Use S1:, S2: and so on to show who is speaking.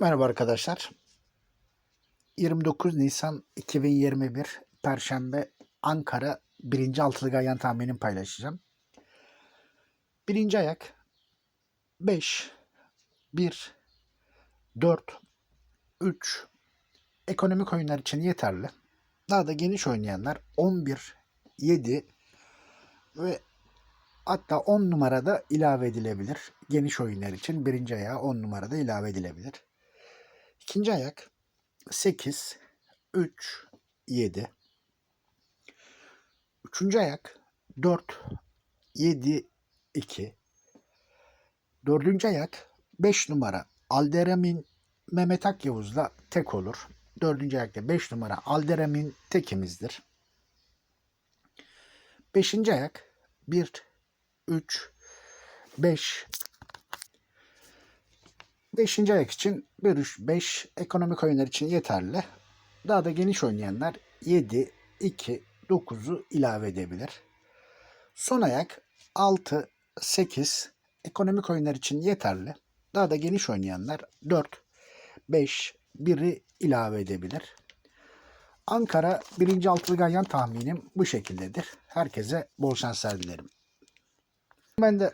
S1: Merhaba arkadaşlar. 29 Nisan 2021 Perşembe Ankara 1. altılı ganyan tahminini paylaşacağım. Birinci ayak 5 1 4 3 ekonomik oyunlar için yeterli. Daha da geniş oynayanlar 11 7 ve hatta 10 numarada ilave edilebilir. Geniş oyunlar için birinci ayağa 10 numarada ilave edilebilir. İkinci ayak 8, 3, 7. Üçüncü ayak 4, 7, 2. Dördüncü ayak 5 numara Alderamin Mehmet Akyavuz'la tek olur. Dördüncü ayakta 5 numara Alderamin tekimizdir. Beşinci ayak 1, 3, 5, Beşinci ayak için 1 3 5 ekonomik oyunlar için yeterli. Daha da geniş oynayanlar 7 2 9'u ilave edebilir. Son ayak 6 8 ekonomik oyunlar için yeterli. Daha da geniş oynayanlar 4 5 1'i ilave edebilir. Ankara 1. altılı ganyan tahminim bu şekildedir. Herkese bol şanslar dilerim. Ben de